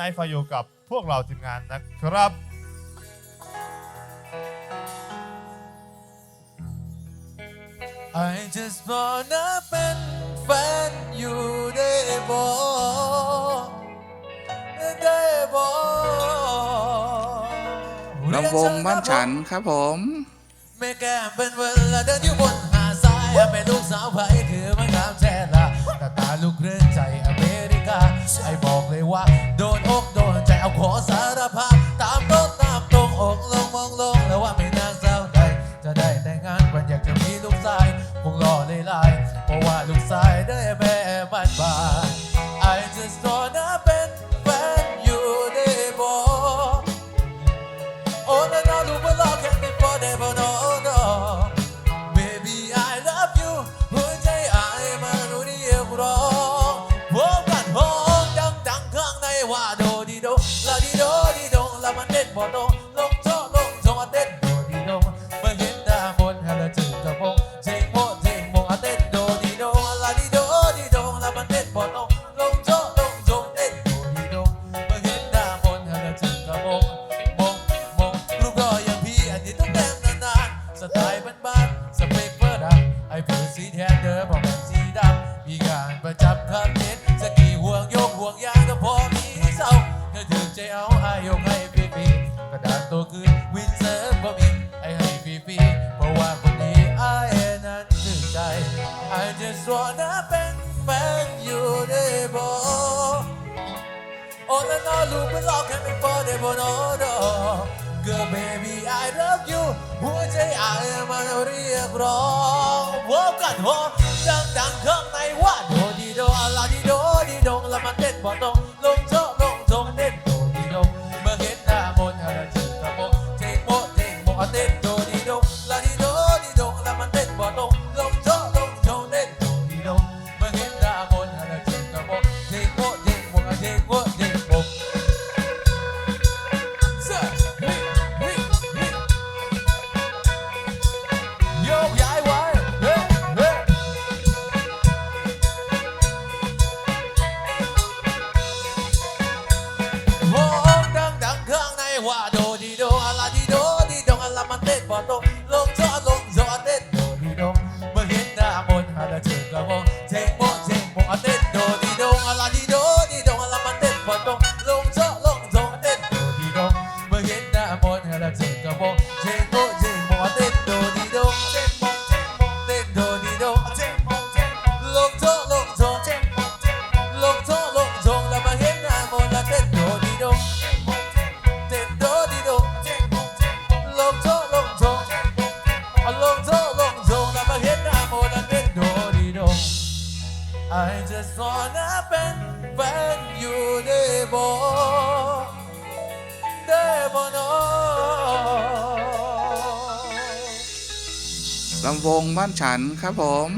นายฟาโยกับพวกเราทีมงานนะครับ I just wanna เป็นแฟนอยู่ได้บ่ได้บ่ลำวงบ้านฉันครับผมแม่แก้มเป็นเวลาเดินอยู่บนหาดทรายเป็นลูกสาวไผ่คือมันงามแท้ละ เลายเพราะว่าลูกชายได้แม่บ้านบ้าน I just wanna เป็นแฟนอยู่ได้บ่ Oh no no no but I can't be forever no no Baby I love you หัวใจอายมันรู้เรียกร้องพบกันห้องดังดังข้างในว่าโดดีโดลาดีโดดีโดแล้วมันเด็ดบ่โด สีแทนเดิมบอกเป็นสีดำมีงานประจำครับเน้นสกีห่วงโยกห่วงยางก็พอมีเศร้าเธอถึงใจเอาอายกให้ฟรีๆกระดานตัวคืนวินเซอร์บ่มีไอ้ให้ฟรีๆเพราะว่าคนนี้ไอานั้นถึงใจ I just wanna เป็นแฟนอยู่ได้บ่ Oh no no look but lock at me for the bono no Girl baby I love หัวใจอายมันเรียกร้องวอกันวอดังดังเครื่องในว่าโดดีโดอะไรดีโดดีดงแล้วมันเต้นบ่ตรง ดดีดงเต้นโดดีดงลงจอลงจอเอาลงจอลงจอแล้วมาเห็นหน้ามนต์แล้วเต้นโดดีดง I just wanna เป็ ลำวงบ้านฉันครับผม